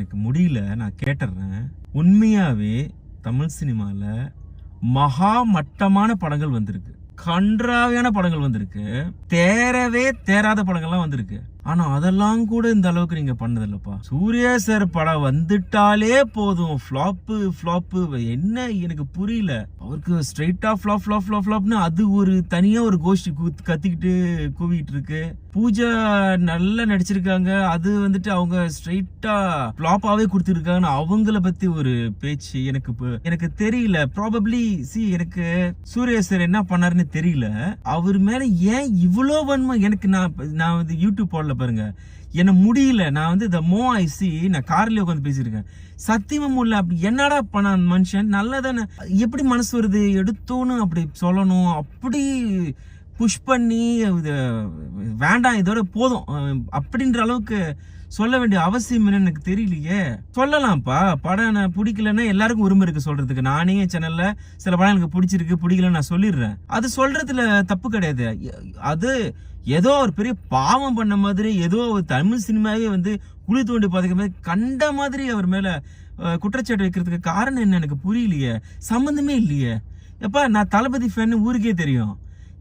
எனக்கு முடியல நான் கேட்டுடுறேன் உண்மையாவே தமிழ் சினிமால மகா மட்டமான படங்கள் வந்திருக்கு. கன்றாவியான படங்கள் வந்திருக்கு. தேரவே தேராத படங்கள்லாம் வந்திருக்கு. ஆனா அதெல்லாம் கூட இந்த அளவுக்கு நீங்க பண்ணதில்லப்பா. சூர்யா சார் படம் வந்துட்டாலே போதும். ஃப்ளாப்பு ஃப்ளாப்பு என்ன? எனக்கு புரியல. அவருக்கு ஸ்ட்ரைட்டா ஃப்ளாப் ஃப்ளாப் ஃப்ளாப் ஃப்ளாப்னு அது ஒரு தனியா ஒரு கோஷ்டி கத்திக்கிட்டு கூவிட்டு இருக்கு. பூஜா நல்லா நடிச்சிருக்காங்க. அது வந்துட்டு அவங்க ஸ்ட்ரைட்டா ஃப்ளாப்பாவே கொடுத்துருக்காங்கன்னு அவங்கள பத்தி ஒரு பேச்சு எனக்கு எனக்கு தெரியல. ப்ராபப்ளி சி எனக்கு சூர்யா சார் என்ன பண்ணாருன்னு தெரியல. அவர் மேல ஏன் இவ்வளோ வன்மை எனக்கு நான் நான் வந்து யூடியூப் போடல. பாருங்க. என்ன முடியல. நான் வந்து இந்த மோ ஐ சி நான் கார்லயே உட்காந்து பேசியிருக்கேன். சத்தியமும் முடியல அப்படி என்னடா பண்ண மனுஷன்? நல்லதானே. எப்படி மனசு வருது? எடுத்தோன்னு அப்படி சொல்லணும். அப்படி புஷ் பண்ணி இது வேண்டாம். இதோட போதும். அப்படின்ற அளவுக்கு சொல்ல வேண்டிய அவசியம் என்னன்னு எனக்கு தெரியலையே. சொல்லலாம்ப்பா. படம் நான் பிடிக்கலன்னா எல்லாருக்கும் உரிமை இருக்கு சொல்றதுக்கு. நானே சேனல்ல சில படம் எனக்கு பிடிச்சிருக்கு பிடிக்கலன்னு நான் சொல்லிடுறேன். அது சொல்றதுல தப்பு கிடையாது. அது ஏதோ ஒரு பெரிய பாவம் பண்ண மாதிரி ஏதோ ஒரு தமிழ் சினிமாவே வந்து குழி தோண்டி பாதைக்கிற மாதிரி கண்ட மாதிரி அவர் மேல குற்றச்சாட்டு வைக்கிறதுக்கு காரணம் என்ன எனக்கு புரியலையே. சம்மந்தமே இல்லையே. எப்பா நான் தளபதி ஃபேன் ஊருக்கே தெரியும்.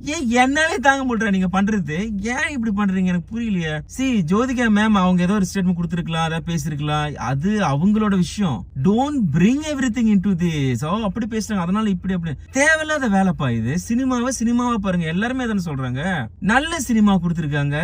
ஏன் என்னாலே தாங்க முடியல நீங்க பண்றது? ஏன் இப்படி பண்றீங்க? எனக்கு புரியலையே. சி ஜோதிகா மேம் அவங்க ஏதோ ஒரு ஸ்டேட்மெண்ட் கொடுத்துருக்கலாம் ஏதாவது பேசிருக்கலாம். அது அவங்களோட விஷயம். Don't bring everything into this அப்படி பேசுறாங்க. அதனால இப்படி அப்படி. தேவையில்லாத வேலைப்பா இது. சினிமாவை சினிமாவா பாருங்க. எல்லாருமே தானே சொல்றாங்க. நல்ல சினிமா கொடுத்துருக்காங்க.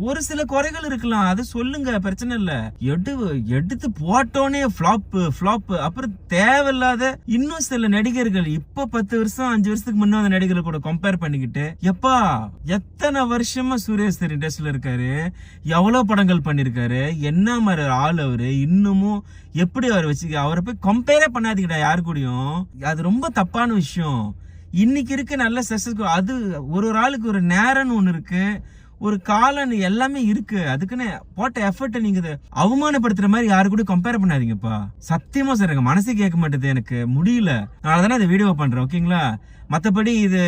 ஒரு சில குறைகள் இருக்கலாம். அது சொல்லுங்க. பிரச்சனை இல்ல. எடு எடுத்து போட்டோனே ஃபிளாப் ஃபிளாப் அப்புறம் தேவையில்லாத இன்னும் சில நடிகர்கள் இப்ப பத்து வருஷம் அஞ்சு வருஷத்துக்கு முன்னாடி அந்த நடிகர்கள் கூட கம்பேர் பண்ணிக்கிட்டு எப்பா எத்தனை வருஷமா சுரேஷ் சார் இருக்காரு? எவ்வளவு படங்கள் பண்ணியிருக்காரு என்ன மாதிரி ஆள் அவரு? இன்னமும் எப்படி அவர் வச்சு அவரை போய் கம்பேரே பண்ணாதீங்கடா யாரு கூடயும். அது ரொம்ப தப்பான விஷயம். இன்னைக்கு இருக்க நல்ல சக்சஸ் அது ஒரு ஒரு ஆளுக்கு ஒரு நேரம்னு ஒன்று இருக்கு. ஒரு காலன் எல்லாமே இருக்கு. அதுக்குன்னு போட்ட எஃபர்ட்டை நீங்க அவமானப்படுத்துற மாதிரி யாரு கூட கம்பேர் பண்ணாதீங்கப்பா. சத்தியமா சார் எனக்கு மனசே கேட்க மாட்டேது. எனக்கு முடியல. நான் தானே இந்த வீடியோ பண்றேன் ஓகேங்களா மற்றபடி இது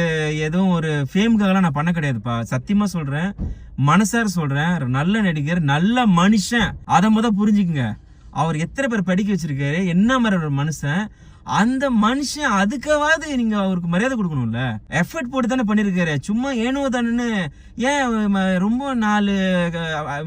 எதுவும் ஒரு ஃபேமுக்காகலாம் நான் பண்ண கிடையாதுப்பா. சத்தியமா சொல்றேன் மனசார சொல்றேன். நல்ல நடிகர் நல்ல மனுஷன். அதை முத புரிஞ்சுக்குங்க. அவர் எத்தனை பேர் படிக்க வச்சிருக்காரு என்ன மாதிரி ஒரு மனுஷன். அந்த மனுஷன் அதுக்காவது நீங்க அவருக்கு மரியாதை கொடுக்கணும்ல? எஃபர்ட் போட்டு தானே பண்ணிருக்காரு. சும்மா ஏனோ தானேன்னு ஏன் ரொம்ப நாலு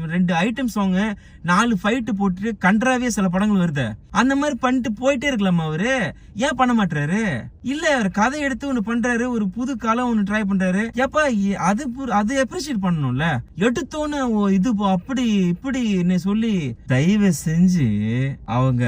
ரெண்டு ஐட்டம் சாங் நாலு ஃபைட்டு போட்டு கன்றாவே சில படங்கள் வருது. அந்த மாதிரி பண்ணிட்டு போயிட்டே இருக்கலாமா அவரு? ஏன் பண்ண மாட்டாரு இல்ல அவர் கதை எடுத்து ஒண்ணு பண்றாரு ஒரு புது காலம் ஒண்ணு ட்ரை பண்றாரு. ஏப்பா அது அது அப்ரிஷியேட் பண்ணணும்ல? எடுத்தோன்னு ஓ, இது போ- அப்படி இப்படி சொல்லி தயவு செஞ்சு அவங்க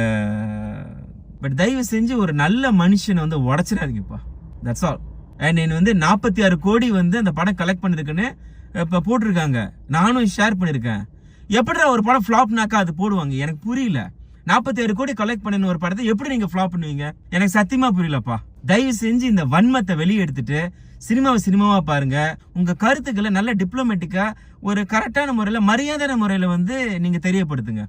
பட் தயவு செஞ்சு ஒரு நல்ல மனுஷனை வந்து உடச்சிடாதீங்கப்பா. தட்ஸ் ஆல் அண்ட் என்ன வந்து நாற்பத்தி ஆறு கோடி வந்து அந்த படம் கலெக்ட் பண்ணிருக்குன்னு இப்போ போட்டிருக்காங்க. நானும் ஷேர் பண்ணியிருக்கேன். எப்படிடா ஒரு படம் ஃப்ளாப்னாக்கா அது போடுவாங்க? எனக்கு புரியல. நாற்பத்தி ஆறு கோடி கலெக்ட் பண்ணின ஒரு படத்தை எப்படி நீங்கள் ஃப்ளாப் பண்ணுவீங்க? எனக்கு சத்தியமாக புரியலப்பா. தயவு செஞ்சு இந்த வன்மத்தை வெளியே எடுத்துட்டு சினிமாவை சினிமாவாக பாருங்க. உங்கள் கருத்துக்களை நல்ல டிப்ளமேட்டிக்காக ஒரு கரெக்டான முறையில் மரியாதையான முறையில் வந்து நீங்கள் தெரியப்படுத்துங்க.